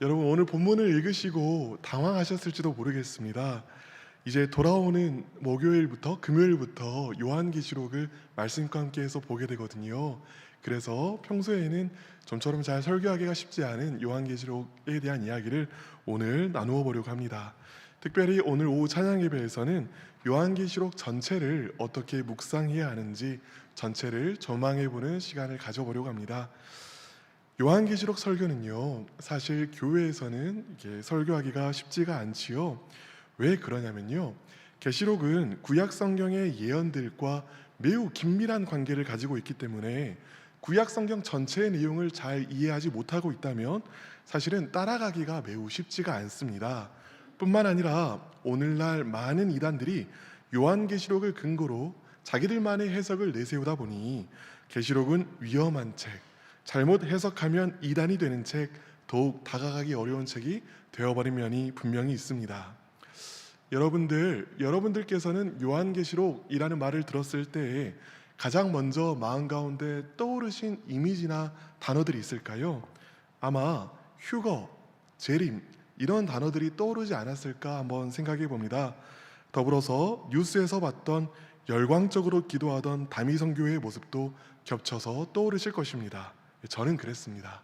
여러분 오늘 본문을 읽으시고 당황하셨을지도 모르겠습니다. 이제 돌아오는 목요일부터 금요일부터 요한계시록을 말씀과 함께해서 보게 되거든요. 그래서 평소에는 좀처럼 잘 설교하기가 쉽지 않은 요한계시록에 대한 이야기를 오늘 나누어 보려고 합니다. 특별히 오늘 오후 찬양 예배에서는 요한계시록 전체를 어떻게 묵상해야 하는지 전체를 전망해 보는 시간을 가져보려고 합니다. 요한계시록 설교는요, 사실 교회에서는 이게 설교하기가 쉽지가 않지요. 왜 그러냐면요, 계시록은 구약 성경의 예언들과 매우 긴밀한 관계를 가지고 있기 때문에 구약 성경 전체의 내용을 잘 이해하지 못하고 있다면 사실은 따라가기가 매우 쉽지가 않습니다. 뿐만 아니라 오늘날 많은 이단들이 요한계시록을 근거로 자기들만의 해석을 내세우다 보니 계시록은 위험한 책, 잘못 해석하면 이단이 되는 책, 더욱 다가가기 어려운 책이 되어버린 면이 분명히 있습니다. 여러분들, 여러분들께서는 요한계시록이라는 말을 들었을 때 가장 먼저 마음 가운데 떠오르신 이미지나 단어들이 있을까요? 아마 휴거, 재림 이런 단어들이 떠오르지 않았을까 한번 생각해 봅니다. 더불어서 뉴스에서 봤던 열광적으로 기도하던 다미성 교회의 모습도 겹쳐서 떠오르실 것입니다. 저는 그랬습니다.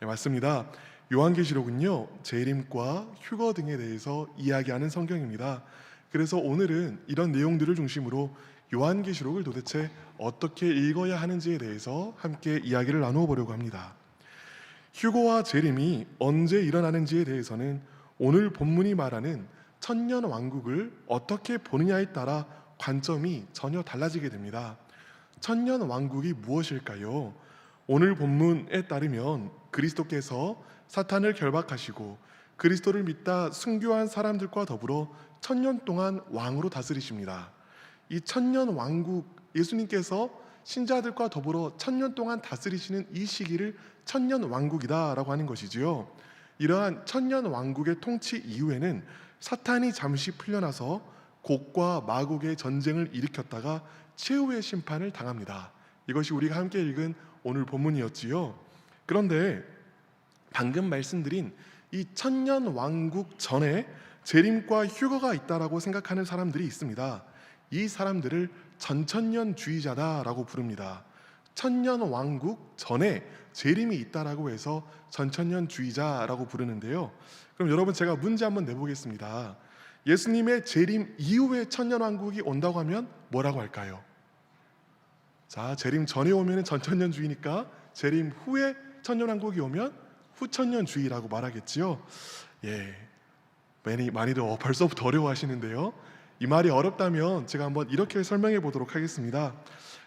네, 맞습니다. 요한계시록은요 재림과 휴거 등에 대해서 이야기하는 성경입니다. 그래서 오늘은 이런 내용들을 중심으로 요한계시록을 도대체 어떻게 읽어야 하는지에 대해서 함께 이야기를 나누어 보려고 합니다. 휴거와 재림이 언제 일어나는지에 대해서는 오늘 본문이 말하는 천년 왕국을 어떻게 보느냐에 따라 관점이 전혀 달라지게 됩니다. 천년 왕국이 무엇일까요? 오늘 본문에 따르면 그리스도께서 사탄을 결박하시고 그리스도를 믿다 순교한 사람들과 더불어 천년 동안 왕으로 다스리십니다. 이 천년 왕국 예수님께서 신자들과 더불어 천년 동안 다스리시는 이 시기를 천년 왕국이다라고 하는 것이지요. 이러한 천년 왕국의 통치 이후에는 사탄이 잠시 풀려나서 곡과 마곡의 전쟁을 일으켰다가 최후의 심판을 당합니다. 이것이 우리가 함께 읽은 오늘 본문이었지요. 그런데 방금 말씀드린 이 천년 왕국 전에 재림과 휴거가 있다라고 생각하는 사람들이 있습니다. 이 사람들을 전천년주의자다라고 부릅니다. 천년 왕국 전에 재림이 있다라고 해서 전천년주의자라고 부르는데요. 그럼 여러분 제가 문제 한번 내보겠습니다. 예수님의 재림 이후에 천년 왕국이 온다고 하면 뭐라고 할까요? 자, 재림 전에 오면 전천년주의니까 재림 후에 천년왕국이 오면 후천년주의라고 말하겠지요. 예, 많이 많이들 어, 벌써부터 어려워하시는데요. 이 말이 어렵다면 제가 한번 이렇게 설명해 보도록 하겠습니다.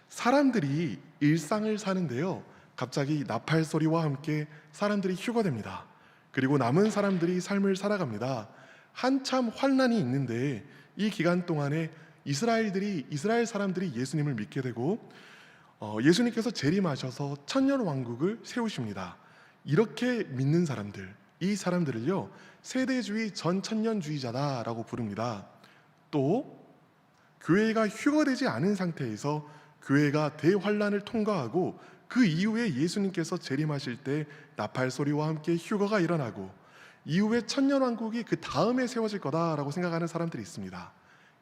사람들이 일상을 사는데요. 갑자기 나팔 소리와 함께 사람들이 휴거됩니다. 그리고 남은 사람들이 삶을 살아갑니다. 한참 환난이 있는데 이 기간 동안에 이스라엘들이 이스라엘 사람들이 예수님을 믿게 되고 어, 예수님께서 재림하셔서 천년 왕국을 세우십니다. 이렇게 믿는 사람들, 이 사람들을요 세대주의 전 천년주의자다라고 부릅니다. 또 교회가 휴거되지 않은 상태에서 교회가 대환란을 통과하고 그 이후에 예수님께서 재림하실 때 나팔 소리와 함께 휴거가 일어나고 이후에 천년 왕국이 그 다음에 세워질 거다라고 생각하는 사람들이 있습니다.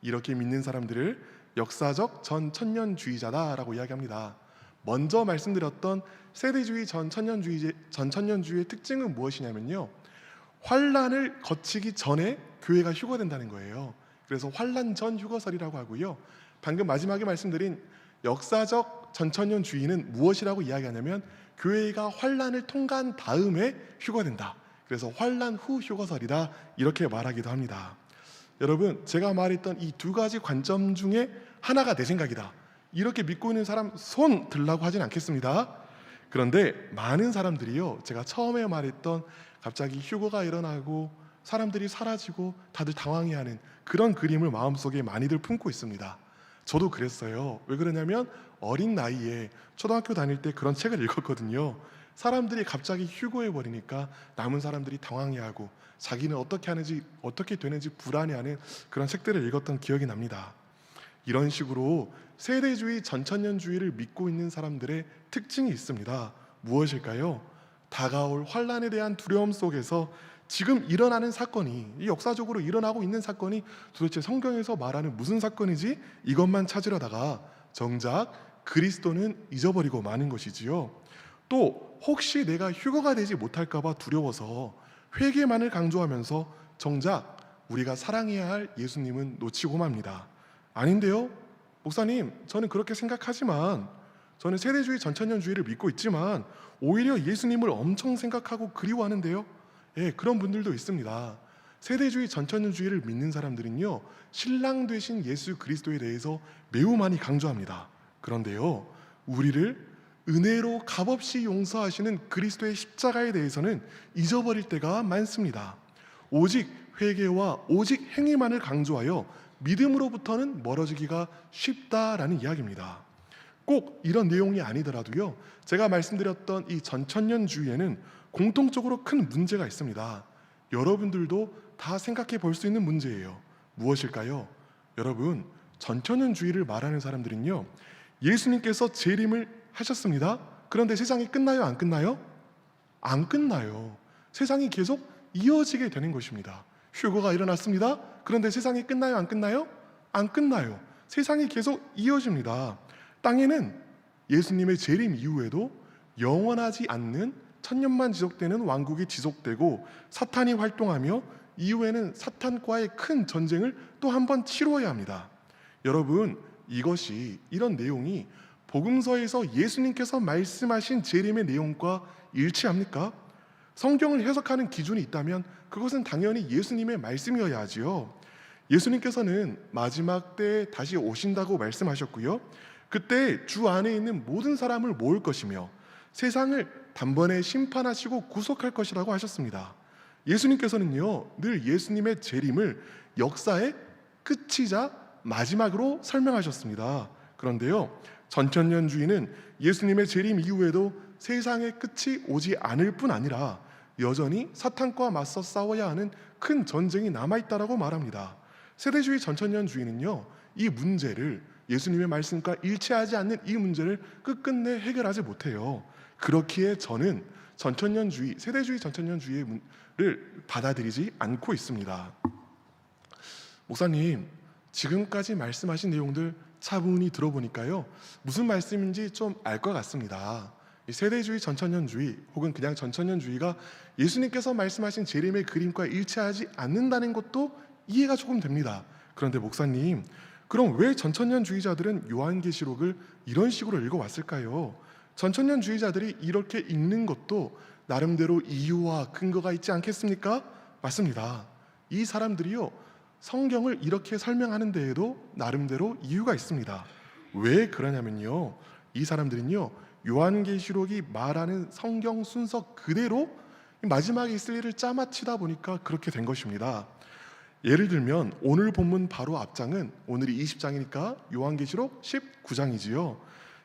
이렇게 믿는 사람들을 역사적 전 천년주의자다라고 이야기합니다. 먼저 말씀드렸던 세대주의 전 천년주의 전 천년주의의 특징은 무엇이냐면요. 환란을 거치기 전에 교회가 휴거된다는 거예요. 그래서 환란 전 휴거설이라고 하고요. 방금 마지막에 말씀드린 역사적 전천년주의는 무엇이라고 이야기하냐면 교회가 환란을 통과한 다음에 휴거된다. 그래서 환란 후 휴거설이다 이렇게 말하기도 합니다. 여러분 제가 말했던 이 두 가지 관점 중에 하나가 내 생각이다. 이렇게 믿고 있는 사람 손 들라고 하진 않겠습니다. 그런데 많은 사람들이요. 제가 처음에 말했던 갑자기 휴거가 일어나고 사람들이 사라지고 다들 당황해하는 그런 그림을 마음속에 많이들 품고 있습니다. 저도 그랬어요. 왜 그러냐면 어린 나이에 초등학교 다닐 때 그런 책을 읽었거든요. 사람들이 갑자기 휴거해 버리니까 남은 사람들이 당황해하고 자기는 어떻게 하는지 어떻게 되는지 불안해하는 그런 책들을 읽었던 기억이 납니다. 이런 식으로 세대주의 전천년주의를 믿고 있는 사람들의 특징이 있습니다. 무엇일까요? 다가올 환란에 대한 두려움 속에서 지금 일어나는 사건이 이 역사적으로 일어나고 있는 사건이 도대체 성경에서 말하는 무슨 사건이지 이것만 찾으려다가 정작 그리스도는 잊어버리고 마는 것이지요. 또 혹시 내가 휴거가 되지 못할까봐 두려워서 회개만을 강조하면서 정작 우리가 사랑해야 할 예수님은 놓치고 맙니다. 아닌데요? 목사님, 저는 그렇게 생각하지만 저는 세대주의 전천년주의를 믿고 있지만 오히려 예수님을 엄청 생각하고 그리워하는데요. 예, 그런 분들도 있습니다. 세대주의 전천년주의를 믿는 사람들은요, 신랑 되신 예수 그리스도에 대해서 매우 많이 강조합니다. 그런데요, 우리를 은혜로 값없이 용서하시는 그리스도의 십자가에 대해서는 잊어버릴 때가 많습니다. 오직 회개와 오직 행위만을 강조하여 믿음으로부터는 멀어지기가 쉽다라는 이야기입니다. 꼭 이런 내용이 아니더라도요. 제가 말씀드렸던 이 전천년주의에는 공통적으로 큰 문제가 있습니다. 여러분들도 다 생각해 볼 수 있는 문제예요. 무엇일까요? 여러분, 전천년주의를 말하는 사람들은요. 예수님께서 재림을 하셨습니다. 그런데 세상이 끝나요, 안 끝나요? 안 끝나요. 세상이 계속 이어지게 되는 것입니다. 휴거가 일어났습니다. 그런데 세상이 끝나요, 안 끝나요? 안 끝나요. 세상이 계속 이어집니다. 땅에는 예수님의 재림 이후에도 영원하지 않는 천년만 지속되는 왕국이 지속되고 사탄이 활동하며 이후에는 사탄과의 큰 전쟁을 또 한 번 치루어야 합니다. 여러분, 이것이 이런 내용이 복음서에서 예수님께서 말씀하신 재림의 내용과 일치합니까? 성경을 해석하는 기준이 있다면 그것은 당연히 예수님의 말씀이어야 하지요. 예수님께서는 마지막 때에 다시 오신다고 말씀하셨고요. 그때 주 안에 있는 모든 사람을 모을 것이며 세상을 단번에 심판하시고 구속할 것이라고 하셨습니다. 예수님께서는요, 늘 예수님의 재림을 역사의 끝이자 마지막으로 설명하셨습니다. 그런데요, 전천년주의는 예수님의 재림 이후에도 세상의 끝이 오지 않을 뿐 아니라 여전히 사탄과 맞서 싸워야 하는 큰 전쟁이 남아 있다라고 말합니다. 세대주의 전천년 주의는요, 이 문제를 예수님의 말씀과 일치하지 않는 이 문제를 끝끝내 해결하지 못해요. 그렇기에 저는 전천년주의, 세대주의 전천년주의를 받아들이지 않고 있습니다. 목사님, 지금까지 말씀하신 내용들 차분히 들어보니까요, 무슨 말씀인지 좀 알 것 같습니다. 이 세대주의, 전천년주의 혹은 그냥 전천년주의가 예수님께서 말씀하신 재림의 그림과 일치하지 않는다는 것도 이해가 조금 됩니다. 그런데 목사님, 그럼 왜 전천년주의자들은 요한계시록을 이런 식으로 읽어왔을까요? 전천년주의자들이 이렇게 읽는 것도 나름대로 이유와 근거가 있지 않겠습니까? 맞습니다. 이 사람들이요 성경을 이렇게 설명하는 데에도 나름대로 이유가 있습니다. 왜 그러냐면요, 이 사람들은요 요한계시록이 말하는 성경 순서 그대로 마지막에 있을 일을 짜맞히다 보니까 그렇게 된 것입니다. 예를 들면 오늘 본문 바로 앞장은 오늘이 20장이니까 요한계시록 19장이지요.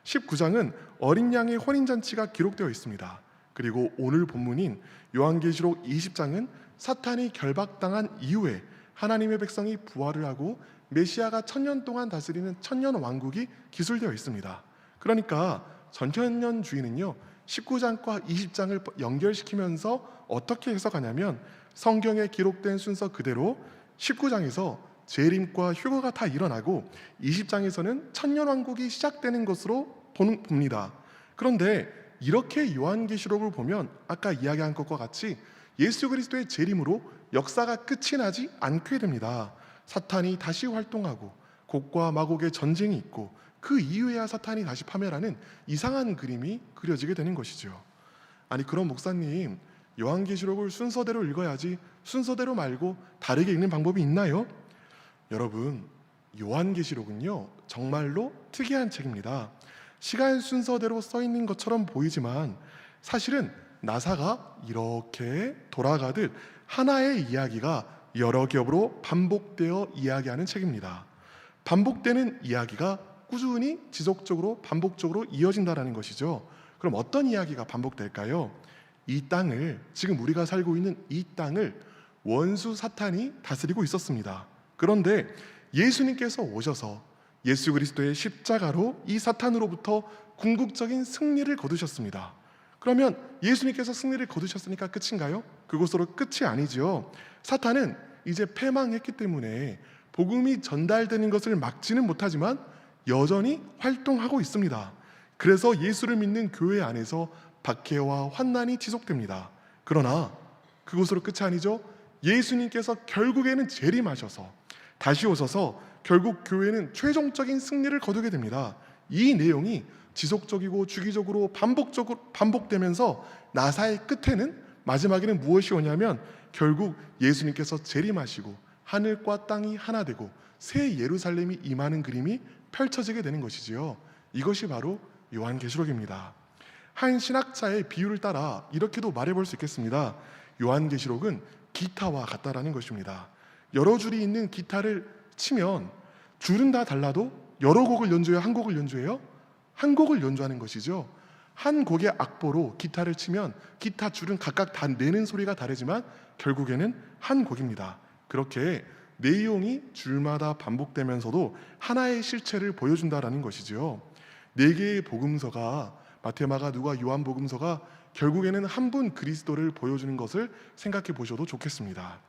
19장은 어린 양의 혼인 잔치가 기록되어 있습니다. 그리고 오늘 본문인 요한계시록 20장은 사탄이 결박당한 이후에 하나님의 백성이 부활을 하고 메시아가 천년 동안 다스리는 천년 왕국이 기술되어 있습니다. 그러니까 전천년 주의는요 19장과 20장을 연결시키면서 어떻게 해석하냐면 성경에 기록된 순서 그대로 19장에서 재림과 휴거가 다 일어나고 20장에서는 천년 왕국이 시작되는 것으로 보는- 봅니다. 그런데 이렇게 요한계시록을 보면 아까 이야기한 것과 같이 예수 그리스도의 재림으로 역사가 끝이 나지 않게 됩니다. 사탄이 다시 활동하고 곡과 마곡의 전쟁이 있고 그 이후에야 사탄이 다시 파멸하는 이상한 그림이 그려지게 되는 것이죠. 아니 그럼 목사님 요한계시록을 순서대로 읽어야지 순서대로 말고 다르게 읽는 방법이 있나요? 여러분 요한계시록은요 정말로 특이한 책입니다. 시간 순서대로 써 있는 것처럼 보이지만 사실은 나사가 이렇게 돌아가듯 하나의 이야기가 여러 겹으로 반복되어 이야기하는 책입니다. 반복되는 이야기가 꾸준히 지속적으로 반복적으로 이어진다라는 것이죠. 그럼 어떤 이야기가 반복될까요? 이 땅을 지금 우리가 살고 있는 이 땅을 원수 사탄이 다스리고 있었습니다. 그런데 예수님께서 오셔서 예수 그리스도의 십자가로 이 사탄으로부터 궁극적인 승리를 거두셨습니다. 그러면 예수님께서 승리를 거두셨으니까 끝인가요? 그것으로 끝이 아니지요. 사탄은 이제 패망했기 때문에 복음이 전달되는 것을 막지는 못하지만 여전히 활동하고 있습니다. 그래서 예수를 믿는 교회 안에서 박해와 환난이 지속됩니다. 그러나 그것으로 끝이 아니죠. 예수님께서 결국에는 재림하셔서 다시 오셔서 결국 교회는 최종적인 승리를 거두게 됩니다. 이 내용이 지속적이고 주기적으로 반복적으로 반복되면서 나사의 끝에는 마지막에는 무엇이 오냐면 결국 예수님께서 재림하시고 하늘과 땅이 하나 되고 새 예루살렘이 임하는 그림이 펼쳐지게 되는 것이지요. 이것이 바로 요한계시록입니다. 한 신학자의 비유를 따라 이렇게도 말해볼 수 있겠습니다. 요한계시록은 기타와 같다라는 것입니다. 여러 줄이 있는 기타를 치면 줄은 다 달라도 여러 곡을 연주해요, 한 곡을 연주해요? 한 곡을 연주하는 것이죠. 한 곡의 악보로 기타를 치면 기타 줄은 각각 다 내는 소리가 다르지만 결국에는 한 곡입니다. 그렇게 내용이 줄마다 반복되면서도 하나의 실체를 보여준다라는 것이지요. 네 개의 복음서가 마테마가 누가 요한 복음서가 결국에는 한 분 그리스도를 보여주는 것을 생각해 보셔도 좋겠습니다.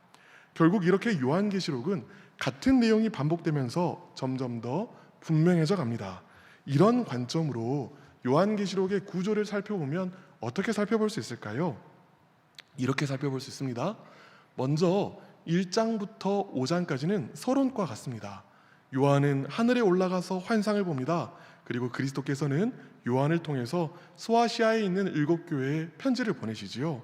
결국 이렇게 요한계시록은 같은 내용이 반복되면서 점점 더 분명해져 갑니다. 이런 관점으로 요한계시록의 구조를 살펴보면 어떻게 살펴볼 수 있을까요? 이렇게 살펴볼 수 있습니다. 먼저 1장부터 5장까지는 서론과 같습니다. 요한은 하늘에 올라가서 환상을 봅니다. 그리고 그리스도께서는 요한을 통해서 소아시아에 있는 일곱 교회에 편지를 보내시지요.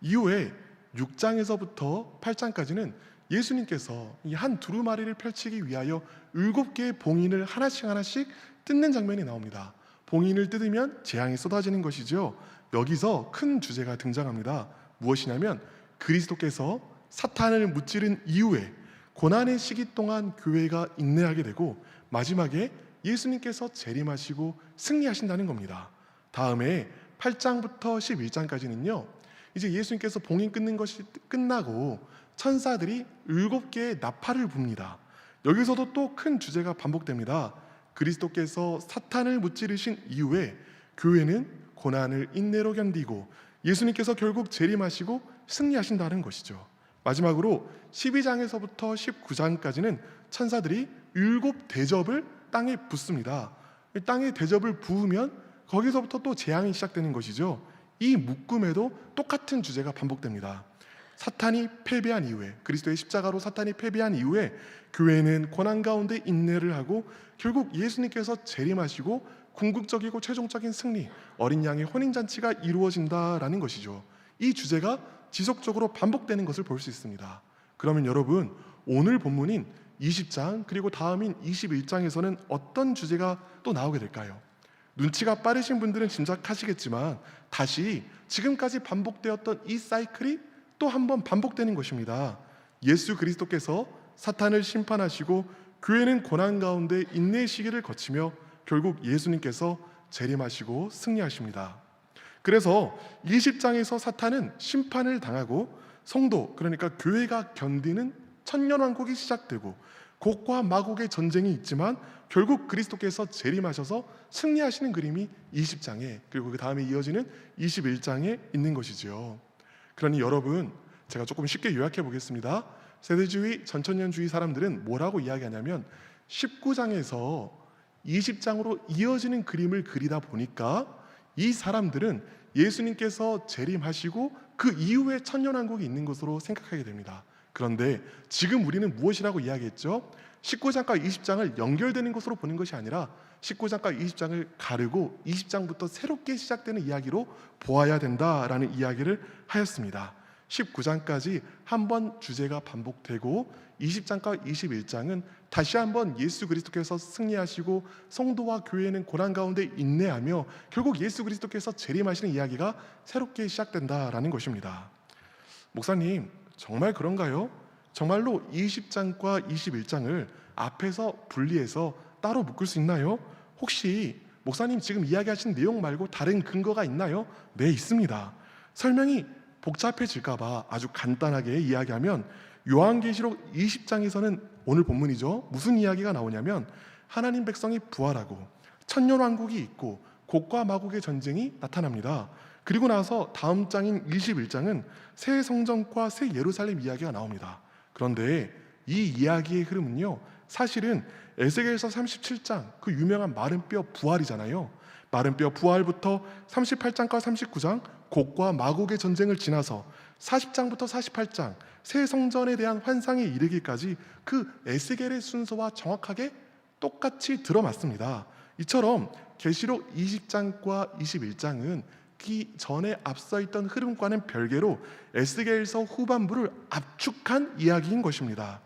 이후에 6장에서부터 8장까지는 예수님께서 이 한 두루마리를 펼치기 위하여 일곱 개의 봉인을 하나씩 하나씩 뜯는 장면이 나옵니다. 봉인을 뜯으면 재앙이 쏟아지는 것이죠. 여기서 큰 주제가 등장합니다. 무엇이냐면 그리스도께서 사탄을 무찌른 이후에 고난의 시기 동안 교회가 인내하게 되고 마지막에 예수님께서 재림하시고 승리하신다는 겁니다. 다음에 8장부터 11장까지는요. 이제 예수님께서 봉인 끊는 것이 끝나고 천사들이 일곱 개의 나팔을 붑니다. 여기서도 또 큰 주제가 반복됩니다. 그리스도께서 사탄을 무찌르신 이후에 교회는 고난을 인내로 견디고 예수님께서 결국 재림하시고 승리하신다는 것이죠. 마지막으로 12장에서부터 19장까지는 천사들이 일곱 대접을 땅에 붓습니다. 땅에 대접을 부으면 거기서부터 또 재앙이 시작되는 것이죠. 이 묶음에도 똑같은 주제가 반복됩니다. 사탄이 패배한 이후에 그리스도의 십자가로 사탄이 패배한 이후에 교회는 고난 가운데 인내를 하고 결국 예수님께서 재림하시고 궁극적이고 최종적인 승리 어린 양의 혼인 잔치가 이루어진다라는 것이죠. 이 주제가 지속적으로 반복되는 것을 볼 수 있습니다. 그러면 여러분 오늘 본문인 20장 그리고 다음인 21장에서는 어떤 주제가 또 나오게 될까요? 눈치가 빠르신 분들은 짐작하시겠지만 다시 지금까지 반복되었던 이 사이클이 또 한 번 반복되는 것입니다. 예수 그리스도께서 사탄을 심판하시고 교회는 고난 가운데 인내의 시기를 거치며 결국 예수님께서 재림하시고 승리하십니다. 그래서 20장에서 사탄은 심판을 당하고 성도 그러니까 교회가 견디는 천년 왕국이 시작되고 곡과 마곡의 전쟁이 있지만 결국 그리스도께서 재림하셔서 승리하시는 그림이 20장에 그리고 그 다음에 이어지는 21장에 있는 것이지요. 그러니 여러분 제가 조금 쉽게 요약해 보겠습니다. 세대주의 전천년주의 사람들은 뭐라고 이야기하냐면 19장에서 20장으로 이어지는 그림을 그리다 보니까 이 사람들은 예수님께서 재림하시고 그 이후에 천년왕국이 있는 것으로 생각하게 됩니다. 그런데 지금 우리는 무엇이라고 이야기했죠? 19장과 20장을 연결되는 것으로 보는 것이 아니라 19장과 20장을 가르고 20장부터 새롭게 시작되는 이야기로 보아야 된다라는 이야기를 하였습니다. 19장까지 한 번 주제가 반복되고 20장과 21장은 다시 한번 예수 그리스도께서 승리하시고 성도와 교회는 고난 가운데 인내하며 결국 예수 그리스도께서 재림하시는 이야기가 새롭게 시작된다라는 것입니다. 목사님, 정말 그런가요? 정말로 20장과 21장을 앞에서 분리해서 따로 묶을 수 있나요? 혹시 목사님 지금 이야기하신 내용 말고 다른 근거가 있나요? 네, 있습니다. 설명이 복잡해질까봐 아주 간단하게 이야기하면 요한계시록 20장에서는 오늘 본문이죠. 무슨 이야기가 나오냐면 하나님 백성이 부활하고 천년 왕국이 있고 곡과 마곡의 전쟁이 나타납니다. 그리고 나서 다음 장인 21장은 새 성전과 새 예루살렘 이야기가 나옵니다. 그런데 이 이야기의 흐름은요. 사실은 에스겔서 37장 그 유명한 마른 뼈 부활이잖아요. 마른 뼈 부활부터 38장과 39장 곡과 마곡의 전쟁을 지나서 40장부터 48장 새 성전에 대한 환상에 이르기까지 그 에스겔의 순서와 정확하게 똑같이 들어맞습니다. 이처럼 계시록 20장과 21장은 그 전에 앞서 있던 흐름과는 별개로 에스겔서 후반부를 압축한 이야기인 것입니다.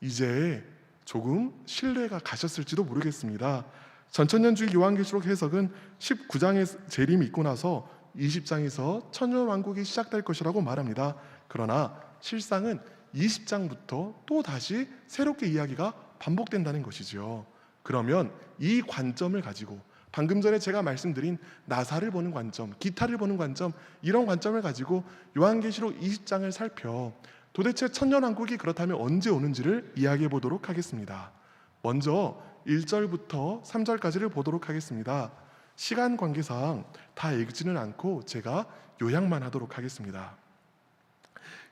이제 조금 신뢰가 가셨을지도 모르겠습니다. 전천년주의 요한계시록 해석은 19장의 재림이 있고 나서 20장에서 천년 왕국이 시작될 것이라고 말합니다. 그러나 실상은 20장부터 또 다시 새롭게 이야기가 반복된다는 것이지요. 그러면 이 관점을 가지고 방금 전에 제가 말씀드린 나사를 보는 관점, 기타를 보는 관점 이런 관점을 가지고 요한계시록 20장을 살펴 도대체 천년왕국이 그렇다면 언제 오는지를 이야기해 보도록 하겠습니다. 먼저 1절부터 3절까지를 보도록 하겠습니다. 시간 관계상 다 읽지는 않고 제가 요약만 하도록 하겠습니다.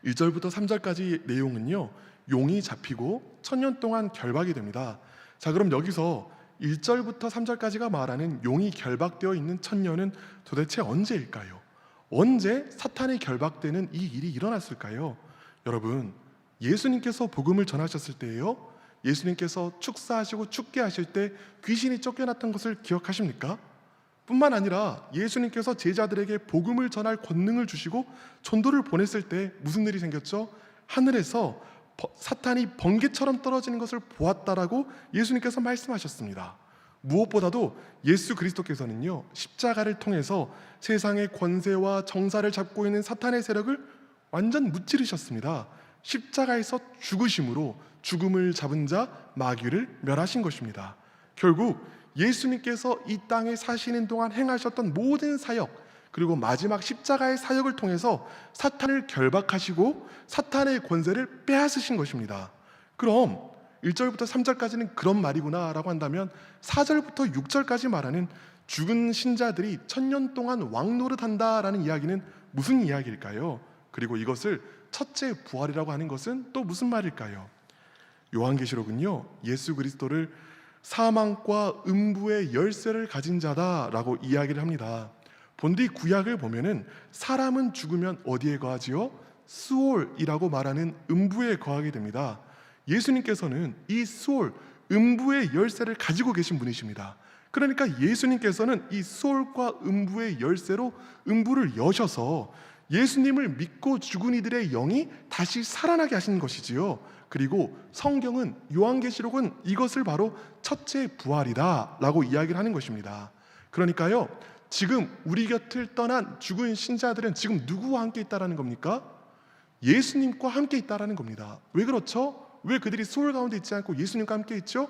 1절부터 3절까지 내용은요. 용이 잡히고 천년 동안 결박이 됩니다. 자, 그럼 여기서 1절부터 3절까지가 말하는 용이 결박되어 있는 천년은 도대체 언제일까요? 언제 사탄이 결박되는 이 일이 일어났을까요? 여러분, 예수님께서 복음을 전하셨을 때예요. 예수님께서 축사하시고 축계 하실 때 귀신이 쫓겨났던 것을 기억하십니까? 뿐만 아니라 예수님께서 제자들에게 복음을 전할 권능을 주시고 전도를 보냈을 때 무슨 일이 생겼죠? 하늘에서 버- 사탄이 번개처럼 떨어지는 것을 보았다라고 예수님께서 말씀하셨습니다. 무엇보다도 예수 그리스도께서는요 십자가를 통해서 세상의 권세와 정사를 잡고 있는 사탄의 세력을 완전 무찌르셨습니다. 십자가에서 죽으심으로 죽음을 잡은 자 마귀를 멸하신 것입니다. 결국 예수님께서 이 땅에 사시는 동안 행하셨던 모든 사역 그리고 마지막 십자가의 사역을 통해서 사탄을 결박하시고 사탄의 권세를 빼앗으신 것입니다. 그럼 1절부터 3절까지는 그런 말이구나라고 한다면 4절부터 6절까지 말하는 죽은 신자들이 천년 동안 왕노릇한다라는 이야기는 무슨 이야기일까요? 그리고 이것을 첫째 부활이라고 하는 것은 또 무슨 말일까요? 요한계시록은요 예수 그리스도를 사망과 음부의 열쇠를 가진 자다라고 이야기를 합니다. 본디 구약을 보면은 사람은 죽으면 어디에 거하지요? 수올이라고 말하는 음부에 거하게 됩니다. 예수님께서는 이 수올 음부의 열쇠를 가지고 계신 분이십니다. 그러니까 예수님께서는 이 수올과 음부의 열쇠로 음부를 여셔서 예수님을 믿고 죽은 이들의 영이 다시 살아나게 하신 것이지요. 그리고 성경은 요한계시록은 이것을 바로 첫째 부활이다라고 이야기를 하는 것입니다. 그러니까요. 지금 우리 곁을 떠난 죽은 신자들은 지금 누구와 함께 있다라는 겁니까? 예수님과 함께 있다라는 겁니다. 왜 그렇죠? 왜 그들이 소울 가운데 있지 않고 예수님과 함께 있죠?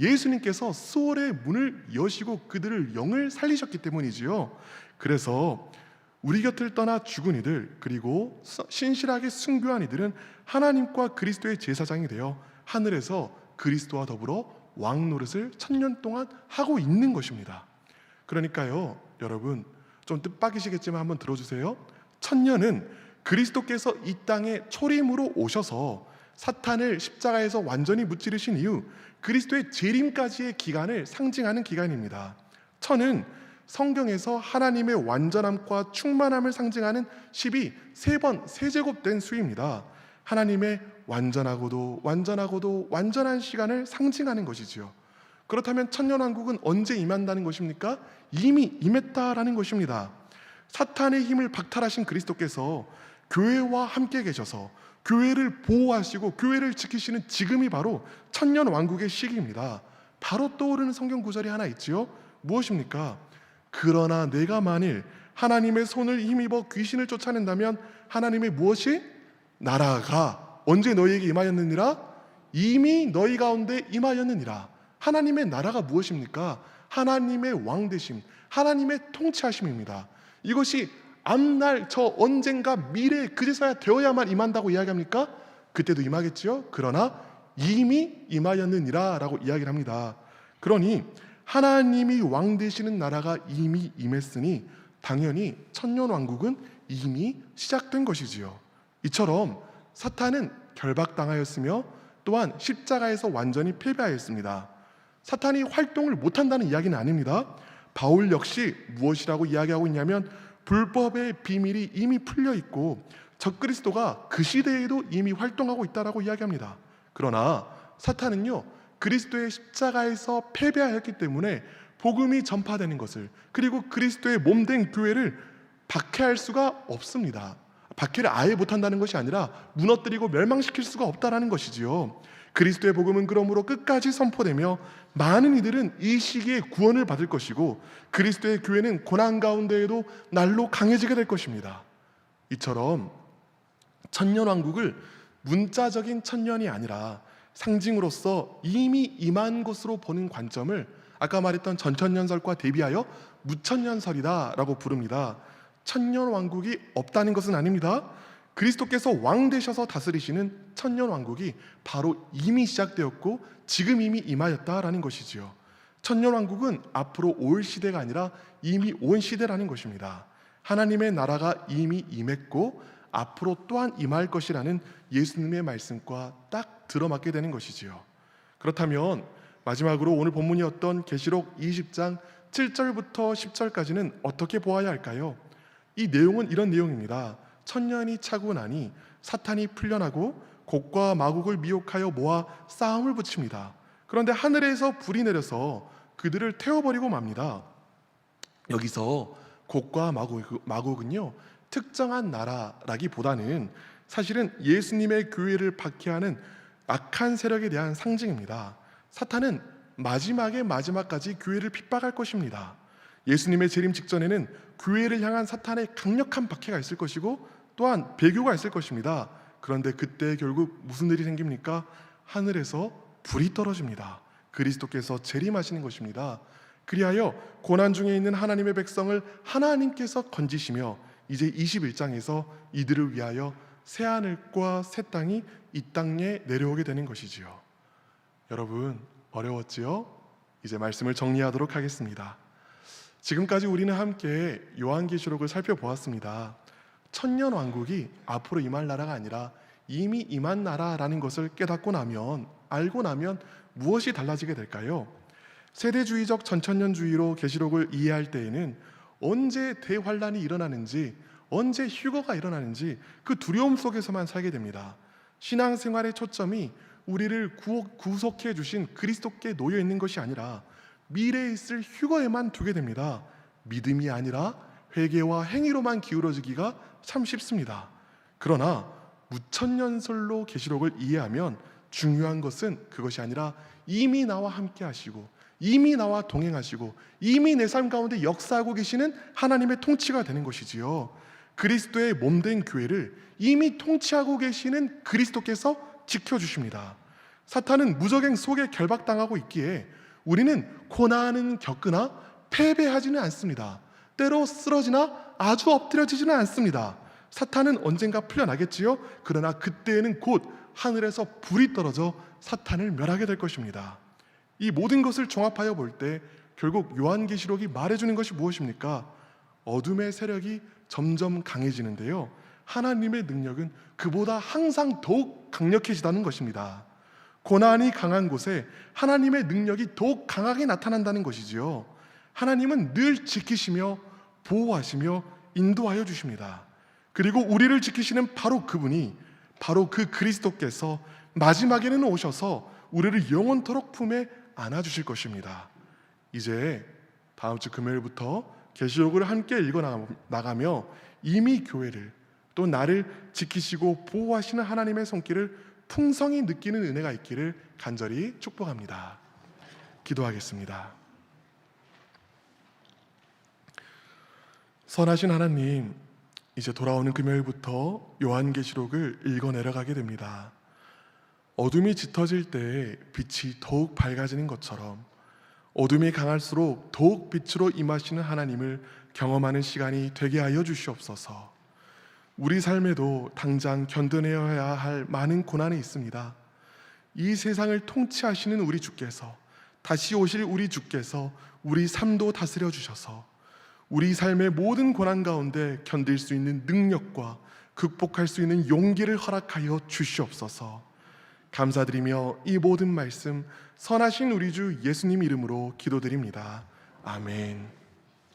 예수님께서 소울의 문을 여시고 그들을 영을 살리셨기 때문이지요. 그래서 우리 곁을 떠나 죽은 이들 그리고 신실하게 순교한 이들은 하나님과 그리스도의 제사장이 되어 하늘에서 그리스도와 더불어 왕 노릇을 천년 동안 하고 있는 것입니다. 그러니까요, 여러분 좀 뜻밖이시겠지만 한번 들어주세요. 천년은 그리스도께서 이 땅에 초림으로 오셔서 사탄을 십자가에서 완전히 무찌르신 이후 그리스도의 재림까지의 기간을 상징하는 기간입니다. 천은 성경에서 하나님의 완전함과 충만함을 상징하는 10이 세 번 세제곱된 수입니다. 하나님의 완전하고도 완전하고도 완전한 시간을 상징하는 것이지요. 그렇다면 천년왕국은 언제 임한다는 것입니까? 이미 임했다라는 것입니다. 사탄의 힘을 박탈하신 그리스도께서 교회와 함께 계셔서 교회를 보호하시고 교회를 지키시는 지금이 바로 천년 왕국의 시기입니다. 바로 떠오르는 성경 구절이 하나 있지요. 무엇입니까? 그러나 내가 만일 하나님의 손을 힘입어 귀신을 쫓아낸다면 하나님의 무엇이 나라가 언제 너희에게 임하였느니라 이미 너희 가운데 임하였느니라 하나님의 나라가 무엇입니까? 하나님의 왕 되심, 하나님의 통치하심입니다. 이것이 앞날 저 언젠가 미래 그제서야 되어야만 임한다고 이야기합니까? 그때도 임하겠지요. 그러나 이미 임하였느니라라고 이야기를 합니다. 그러니 하나님이 왕 되시는 나라가 이미 임했으니 당연히 천년 왕국은 이미 시작된 것이지요. 이처럼 사탄은 결박당하였으며 또한 십자가에서 완전히 패배하였습니다. 사탄이 활동을 못한다는 이야기는 아닙니다. 바울 역시 무엇이라고 이야기하고 있냐면 불법의 비밀이 이미 풀려 있고 적그리스도가 그 시대에도 이미 활동하고 있다라고 이야기합니다. 그러나 사탄은요 그리스도의 십자가에서 패배하였기 때문에 복음이 전파되는 것을 그리고 그리스도의 몸된 교회를 박해할 수가 없습니다. 박해를 아예 못한다는 것이 아니라 무너뜨리고 멸망시킬 수가 없다라는 것이지요. 그리스도의 복음은 그러므로 끝까지 선포되며 많은 이들은 이 시기에 구원을 받을 것이고 그리스도의 교회는 고난 가운데에도 날로 강해지게 될 것입니다. 이처럼 천년 왕국을 문자적인 천년이 아니라 상징으로서 이미 임한 것으로 보는 관점을 아까 말했던 전천년설과 대비하여 무천년설이다라고 부릅니다. 천년 왕국이 없다는 것은 아닙니다. 그리스도께서 왕 되셔서 다스리시는 천년 왕국이 바로 이미 시작되었고 지금 이미 임하였다라는 것이지요. 천년 왕국은 앞으로 올 시대가 아니라 이미 온 시대라는 것입니다. 하나님의 나라가 이미 임했고 앞으로 또한 임할 것이라는 예수님의 말씀과 딱 들어맞게 되는 것이지요. 그렇다면 마지막으로 오늘 본문이었던 계시록 20장 7절부터 10절까지는 어떻게 보아야 할까요? 이 내용은 이런 내용입니다. 천년이 차고 나니 사탄이 풀려나고 곡과 마곡을 미혹하여 모아 싸움을 붙입니다. 그런데 하늘에서 불이 내려서 그들을 태워버리고 맙니다. 여기서 곡과 마곡, 마곡은요 특정한 나라라기보다는 사실은 예수님의 교회를 박해하는 악한 세력에 대한 상징입니다. 사탄은 마지막에 마지막까지 교회를 핍박할 것입니다. 예수님의 재림 직전에는 교회를 향한 사탄의 강력한 박해가 있을 것이고 또한 배교가 있을 것입니다. 그런데 그때 결국 무슨 일이 생깁니까? 하늘에서 불이 떨어집니다. 그리스도께서 재림하시는 것입니다. 그리하여 고난 중에 있는 하나님의 백성을 하나님께서 건지시며 이제 21장에서 이들을 위하여 새 하늘과 새 땅이 이 땅에 내려오게 되는 것이지요. 여러분 어려웠지요? 이제 말씀을 정리하도록 하겠습니다. 지금까지 우리는 함께 요한계시록을 살펴보았습니다. 천년 왕국이 앞으로 임할 나라가 아니라 이미 임한 나라라는 것을 깨닫고 나면 알고 나면 무엇이 달라지게 될까요? 세대주의적 전천년주의로 계시록을 이해할 때에는 언제 대환란이 일어나는지 언제 휴거가 일어나는지 그 두려움 속에서만 살게 됩니다. 신앙생활의 초점이 우리를 구속해 주신 그리스도께 놓여 있는 것이 아니라 미래에 있을 휴거에만 두게 됩니다. 믿음이 아니라 회개와 행위로만 기울어지기가 참 쉽습니다. 그러나 무천년설로 계시록을 이해하면 중요한 것은 그것이 아니라 이미 나와 함께 하시고 이미 나와 동행하시고 이미 내 삶 가운데 역사하고 계시는 하나님의 통치가 되는 것이지요. 그리스도의 몸된 교회를 이미 통치하고 계시는 그리스도께서 지켜주십니다. 사탄은 무적행 속에 결박당하고 있기에 우리는 고난은 겪으나 패배하지는 않습니다. 때로 쓰러지나 아주 엎드려지지는 않습니다. 사탄은 언젠가 풀려나겠지요. 그러나 그때에는 곧 하늘에서 불이 떨어져 사탄을 멸하게 될 것입니다. 이 모든 것을 종합하여 볼 때 결국 요한계시록이 말해주는 것이 무엇입니까? 어둠의 세력이 점점 강해지는데요. 하나님의 능력은 그보다 항상 더욱 강력해지다는 것입니다. 고난이 강한 곳에 하나님의 능력이 더욱 강하게 나타난다는 것이지요. 하나님은 늘 지키시며 보호하시며 인도하여 주십니다. 그리고 우리를 지키시는 바로 그분이 바로 그 그리스도께서 마지막에는 오셔서 우리를 영원토록 품에 안아 주실 것입니다. 이제 다음 주 금요일부터 계시록을 함께 읽어 나가며 이미 교회를 또 나를 지키시고 보호하시는 하나님의 손길을 풍성히 느끼는 은혜가 있기를 간절히 축복합니다. 기도하겠습니다. 선하신 하나님, 이제 돌아오는 금요일부터 요한계시록을 읽어 내려가게 됩니다. 어둠이 짙어질 때 빛이 더욱 밝아지는 것처럼 어둠이 강할수록 더욱 빛으로 임하시는 하나님을 경험하는 시간이 되게 하여 주시옵소서. 우리 삶에도 당장 견뎌내어야 할 많은 고난이 있습니다. 이 세상을 통치하시는 우리 주께서 다시 오실 우리 주께서 우리 삶도 다스려 주셔서 우리 삶의 모든 고난 가운데 견딜 수 있는 능력과 극복할 수 있는 용기를 허락하여 주시옵소서. 감사드리며 이 모든 말씀 선하신 우리 주 예수님 이름으로 기도드립니다. 아멘.